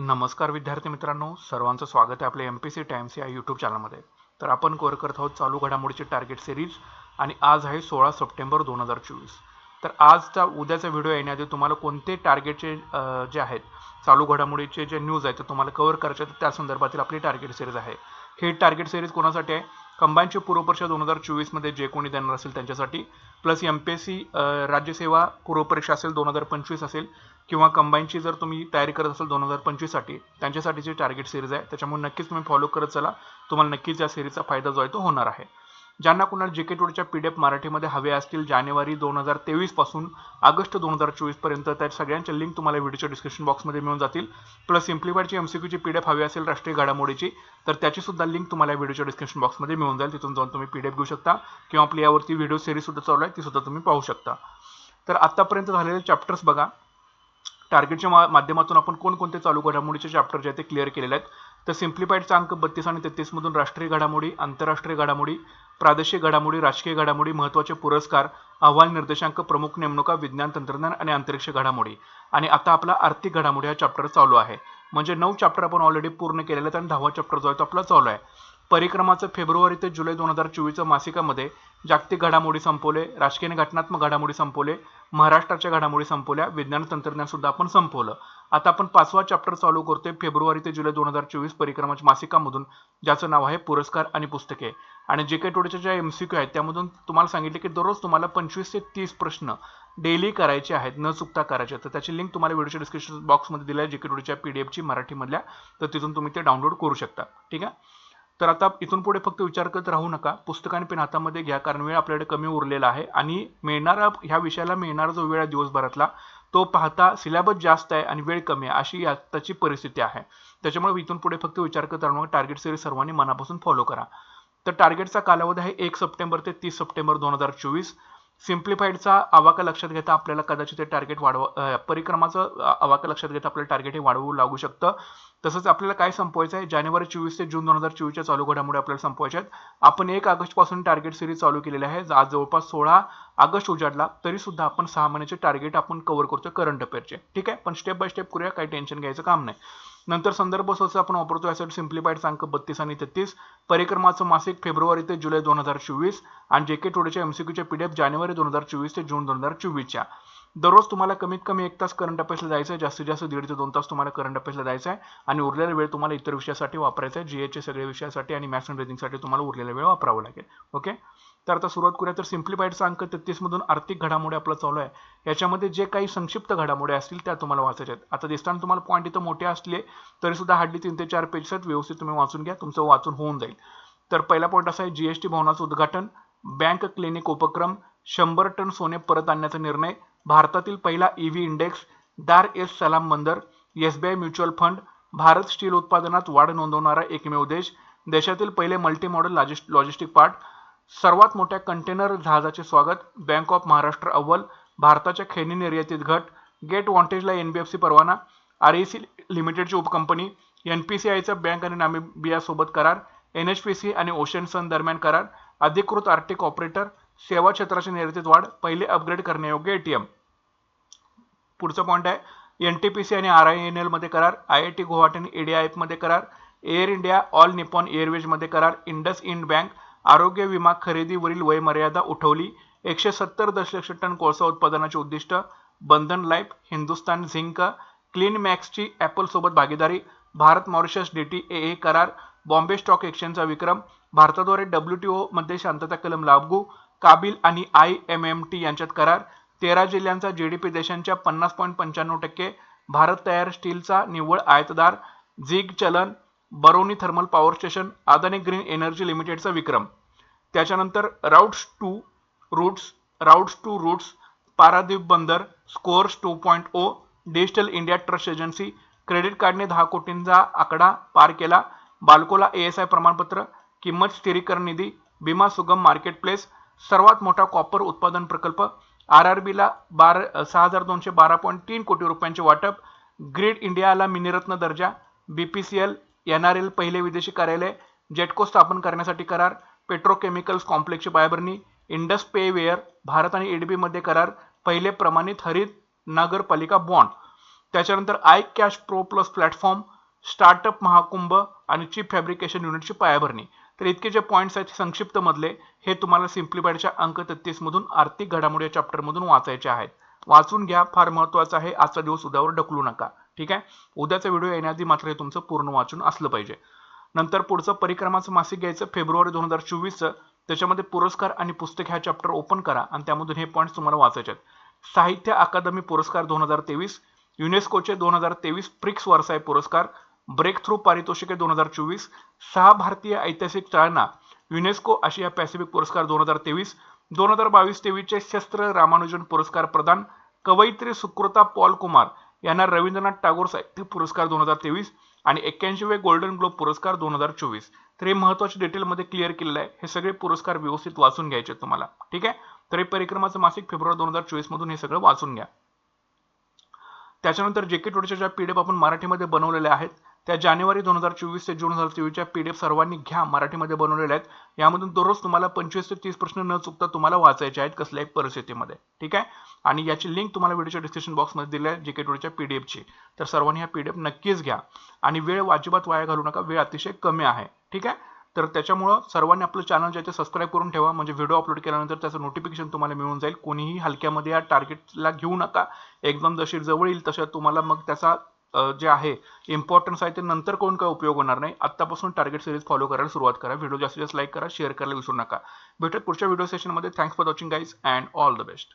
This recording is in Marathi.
नमस्कार विद्यार्थी मित्रांनो सर्वांचं स्वागत आहे आपल्या एम पी सी टाइम्स या यूट्यूब चॅनलमध्ये तर आपण कव्हर करत आहोत चालू घडामोडीची टार्गेट सिरीज आणि आज आहे सोळा सप्टेंबर दोन हजार चोवीस. तर आजचा उद्याचा व्हिडिओ येण्याआधी तुम्हाला कोणते टार्गेटचे जे आहेत चालू घडामोडीचे जे न्यूज आहेत ते तुम्हाला कव्हर करायचे आहेत त्या संदर्भातील आपली टार्गेट सिरीज आहे. हे टार्गेट सिरीज कोणासाठी आहे? कंबाईनची पूर्वपरीक्षा दोन हजार चोवीसमध्ये जे कोणी देणार असेल त्यांच्यासाठी plus M P S C राज्यसेवा पूर्वपरीक्षा असेल दोन हजार पंचवीस असेल किंवा कंबाईनची जर तुम्ही तयारी करत असाल दोन हजार पंचवीससाठी त्यांच्यासाठीची टार्गेट सिरीज आहे. त्याच्यामुळे नक्कीच तुम्ही फॉलो करत चला. तुम्हाला नक्कीच या सिरीजचा फायदा जो आहे तो होणार आहे. ज्यांना कुणाला जे के टूडच्या पी डी एफ मराठीमध्ये हवे असतील जानेवारी दोन हजार तेवीसपासून ऑगस्ट दोन हजार चोवीसपर्यंत त्या सगळ्यांच्या लिंक तुम्हाला व्हिडिओच्या डिस्क्रिप्शन बॉक्समध्ये मिळून जातील. प्लस सिम्प्लिफाईडची एम सी क्यूची पी डी एफ हवी असेल राष्ट्रीय घडामोडीची तर त्याची सुद्धा लिंक तुम्हाला व्हिडिओच्या डिस्क्रिप्शन बॉक्समध्ये मिळून जाईल. तिथून जाऊन तुम्ही पी डी एफ घेऊ शकता किंवा आपली यावरती व्हिडिओ सिरीज सुद्धा चालू आहे ती सुद्धा तुम्ही पाहू शकता. तर आतापर्यंत झालेले चॅप्टर्स बघा. टार्गेटच्या मा माध्यमातून आपण कोणकोणते चालू घडामोडीचे चॅप्टर जे आहेत ते क्लिअर केलेले आहेत. तर सिम्प्लिफाईडचा अंक बत्तीस आणि तेहतीसमधून राष्ट्रीय घडामोडी आंतरराष्ट्रीय घडामोडी प्रादेशिक घडामोडी राजकीय घडामोडी महत्त्वाचे पुरस्कार अहवाल निर्देशांक प्रमुख नेमणुका विज्ञान तंत्रज्ञान आणि अंतरिक्ष घडामोडी. आणि आता आपला आर्थिक घडामोडी हा चॅप्टर चालू आहे. म्हणजे नऊ चॅप्टर आपण ऑलरेडी पूर्ण केलेले आहेत आणि दहावा चॅप्टर जो आहे तो आपला चालू आहे. परिक्रमाचं फेब्रुवारी ते जुलै दोन हजार चोवीसच्या मासिकामध्ये जागतिक घडामोडी संपवले राजकीय घटनात्मक घडामोडी संपवले महाराष्ट्राच्या घडामोडी संपवल्या विज्ञान तंत्रज्ञान सुद्धा आपण संपवलं. आता आपण पाचवा चॅप्टर चालू करतोय फेब्रुवारी ते जुलै दोन हजार चोवीस परिक्रमाच्या मासिकामधून ज्याचं नाव आहे पुरस्कार आणि पुस्तके. आणि जे काही टोडेच्या ज्या एम सी क्यू आहेत त्यामधून तुम्हाला सांगितले की दररोज तुम्हाला पंचवीस ते तीस प्रश्न डेली करायचे आहेत न चुकता करायचे तर त्याची लिंक तुम्हाला व्हिडिओच्या डिस्क्रिप्शन बॉक्समध्ये दिली आहे जे के टोडेच्या पी डी एफची मराठीमधल्या तर तिथून तुम्ही ते डाउनलोड करू शकता. ठीक आहे? तर आता इथून पुढे फक्त विचार करत राहू नका. पुस्तक आणि पेन हातामध्ये घ्या कारण वेळ आपल्याकडे कमी उरलेला आहे. आणि मिळणारा ह्या विषयाला मिळणारा जो वेळ आहे दिवसभरातला तो पाहता सिलेबस जास्त आहे आणि वेळ कमी आहे अशी आत्ताची परिस्थिती आहे. त्याच्यामुळे इथून पुढे फक्त विचार करता राहू टार्गेट सिरीज सर्वांनी मनापासून फॉलो करा. तर टार्गेटचा कालावधी आहे एक सप्टेंबर ते तीस सप्टेंबर दोन हजार चोवीस. सिम्प्लिफाईडचा आवाका लक्षात घेता आपल्याला कदाचित ते टार्गेट वाढवा परिक्रमाचं आवाका लक्षात घेता आपल्याला टार्गेट हे वाढवू लागू शकतं. तसंच आपल्याला काय संपवायचं आहे? जानेवारी चोवीस ते जून दोन हजार चोवीसच्या चालू घडामोडी आपल्याला संपवायच्या आहेत. आपण एक ऑगस्टपासून टार्गेट सिरीज चालू केलेली आहे. आज जवळपास सोळा ऑगस्ट उजाडला तरी सुद्धा आपण सहा महिन्याचे टार्गेट आपण कव्हर करतोय करंट अफेअरचे ठीक आहे? पण स्टेप बाय स्टेप करूया काही टेन्शन घ्यायचं काम नाही. नंतर संदर्भ सोर्स आपण वापरतो यासाठी सिम्प्लिफाईड अंक बत्तीस आणि तेहतीस. परिक्रमाचं मासिक फेब्रुवारी ते जुलै दोन हजार चोवीस. आणि जे के टोडेच्या एमसीक्यूच्या पीडीएफ जानेवारी दोन हजार चोवीस ते जून दोन हजार चोवीसच्या. दररोज तुम्हाला कमीत कमी एक तास करंट अफेअर्सला जायचं आहे जास्तीत जास्त दीड ते दोन तास तुम्हाला करंट अफेअर्सला जायचं आहे आणि उरलेला वेळ तुम्हाला इतर विषयासाठी वापरायचा आहे जीएचे सगळे विषयासाठी आणि मॅथ्स अँड रिझनिंगसाठी तुम्हाला उरलेला वेळ वापरावा लागेल. ओके तर आता सुरुवात करूया. तर सिम्प्लिफाईडचा अंक तेहतीसमधून आर्थिक घडामोडी आपला चालू आहे. याच्यामध्ये जे काही संक्षिप्त घडामोडी असतील त्या तुम्हाला वाचायच्या आहेत. आता दिसताना तुम्हाला पॉईंट इथं मोठे असले तरी सुद्धा हार्डली तीन ते चार पेजेस आहेत. व्यवस्थित तुम्ही वाचून घ्या. तुमचं वाचून होऊन जाईल. तर पहिला पॉईंट असा आहे. जीएसटी भवनाचं उद्घाटन बँक क्लिनिक उपक्रम शंभर टन सोने परत आणण्याचा निर्णय भारतातील पहिला EV index Dar es Salaam बंदर SBI mutual fund Bharat steel उत्पादनात वाढ नोंदवणारा एकमेव देश देशातील पहिले मल्टी मॉडेल लॉजिस्ट लॉजिस्टिक पार्ट सर्वात मोठ्या कंटेनर जहाजाचे स्वागत बँक ऑफ महाराष्ट्र अव्वल भारताच्या खेळणी निर्यातीत घट गेट वॉन्टेजला एन बी एफ सी परवाना आर ई सी लिमिटेडची उपकंपनी एन पी सी आयचा बँक आणि नामिबियासोबत करार एन एच पी सी आणि ओशन सन दरम्यान करार अधिकृत आर्थिक ऑपरेटर सेवा क्षेत्राच्या निर्यातीत वाढ पहिले अपग्रेड करण्यायोग्य एटीएम पुढचा पॉईंट आहे एन टी पी सी आणि आर आय एन एलमध्ये करार आय आय टी गुवाहाटी आणि ईडीआयएफमध्ये मध्ये करार एअर इंडिया ऑल निपॉन एअरवेजमध्ये करार इंडस इंड बँक आरोग्य विमा खरेदीवरील वयमर्यादा उठवली एकशे सत्तर दशलक्ष टन कोळसा उत्पादनाचे उद्दिष्ट Bandhan life Hindustan zinc clean मॅक्सची Apple सोबत भागीदारी Bharat Mauritius D T A A करार बॉम्बे स्टॉक एक्सचेंजचा विक्रम भारताद्वारे डब्ल्यू टी मध्ये शांतता कलम लागू काबिल आणि आय एम एम टी यांच्यात करार. तेरा जिल्ह्यांचा जी डी पी देशांच्या पन्नास पॉईंट पंच्याण्णव टक्के भारत तयार स्टीलचा निव्वळ आयतदार. झिग चलन Barauni thermal power station Adani green energy लिमिटेडचा विक्रम. त्याच्यानंतर routes to routes routes to routes Paradip बंदर scores two point O digital India trust agency credit कार्डने दहा कोटींचा आकडा पार केला. बाल्कोला ए एस आय प्रमाणपत्र किंमत स्थिरीकरण निधी भीमा सुगम मार्केट प्लेस सर्वात मोठा कॉपर उत्पादन प्रकल्प. आर आर बीला बार सहा हजार दोनशे बारा पॉईंट तीन कोटी रुपयांचे वाटप. ग्रीड इंडियाला मिनिरत्न दर्जा. B P C L N R L पहिले विदेशी कार्यालय. जेटको स्थापन करण्यासाठी करार. पेट्रोकेमिकल्स कॉम्प्लेक्सची पायाभरणी. इंडस पेवेअर भारत आणि एडबीमध्ये करार. पहिले प्रमाणित हरित नगरपालिका बॉन्ड त्याच्यानंतर I cash pro plus platform startup Mahakumbh आणि चिप फॅब्रिकेशन युनिटची पायाभरणी. तर इतके जे पॉईंट्स आहेत संक्षिप्त मधले हे तुम्हाला सिम्प्लिफाईडच्या अंक तेहतीस मधून आर्थिक घडामोडी या चॅप्टरमधून वाचायचे आहेत. वाचून घ्या फार महत्वाचं आहे आजचा दिवस उद्यावर ढकलू नका. ठीक आहे? उद्याचा व्हिडिओ येण्याआधी मात्र हे तुमचं पूर्ण वाचून असलं पाहिजे. नंतर पुढचं परिक्रमाचं मासिक घ्यायचं फेब्रुवारी दोन हजार चोवीसचं. त्याच्यामध्ये पुरस्कार आणि पुस्तक ह्या चॅप्टर ओपन करा आणि त्यामधून हे पॉईंट्स तुम्हाला वाचायचे आहेत. साहित्य अकादमी पुरस्कार दोन हजार तेवीस युनेस्कोचे दोन हजार तेवीस प्रिक्स वर्साय पुरस्कार ब्रेक थ्रू पारितोषिके दोन हजार चोवीस सहा भारतीय ऐतिहासिक स्थळांना युनेस्को आशिया पॅसिफिक पुरस्कार दोन हजार तेवीस दोन हजार बावीस तेवीसचे शस्त्र रामानुजन पुरस्कार प्रदान कवयित्री सुकृता पॉल कुमार यांना रवींद्रनाथ टागोर साहित्य पुरस्कार दोन हजार तेवीस आणि एक्क्याऐंशीवे गोल्डन ग्लोब पुरस्कार दोन हजार चोवीस. तर हे महत्त्वाचे डिटेलमध्ये क्लिअर केलेलं आहे. हे सगळे पुरस्कार व्यवस्थित वाचून घ्यायचे तुम्हाला. ठीक आहे? तर हे परिक्रमाचं मासिक फेब्रुवारी दोन हजार चोवीस मधून हे सगळं वाचून घ्या. त्याच्यानंतर जे के टोडीच्या ज्या पीडीएफ आपण मराठीमध्ये बनवलेल्या आहेत त्या जानेवारी दोन हजार चोवीस ते जून हजार चोवीसच्या पी डी एफ सर्वांनी घ्या मराठीमध्ये बनवलेल्या आहेत. यामधून दररोज तुम्हाला पंचवीस ते तीस प्रश्न न चुकता तुम्हाला वाचायचे आहेत कसल्याही परिस्थितीमध्ये. ठीक आहे? आणि याची लिंक तुम्हाला व्हिडिओच्या डिस्क्रिप्शन बॉक्समध्ये दिली आहे जे के टोडीच्या एफची तर सर्वांनी ह्या पी डी एफ नक्कीच घ्या. आणि वेळ अजिबात वाया घालू नका वेळ अतिशय कमी आहे. ठीक आहे? तर त्याच्यामुळं सर्वांनी आपलं चॅनल जे ते सबस्क्राईब करून ठेवा. म्हणजे व्हिडिओ अपलोड केल्यानंतर त्याचं नोटिफिकेशन तुम्हाला मिळून जाईल. कोणीही हलक्यामध्ये या टार्गेटला घेऊ नका. एकदम जशी जवळ येईल तशा तुम्हाला मग त्याचा जे आहे इम्पॉर्टन्स आहे ते नंतर कोण काय उपयोग होणार नाही. आत्तापासून टार्गेट सिरीज फॉलो करायला सुरुवात करा. व्हिडिओ जास्तीत जास्त लाईक करा शेअर करायला विसरू नका. भेटत पुढच्या व्हिडिओ सेशनमध्ये thanks for watching guys and all the best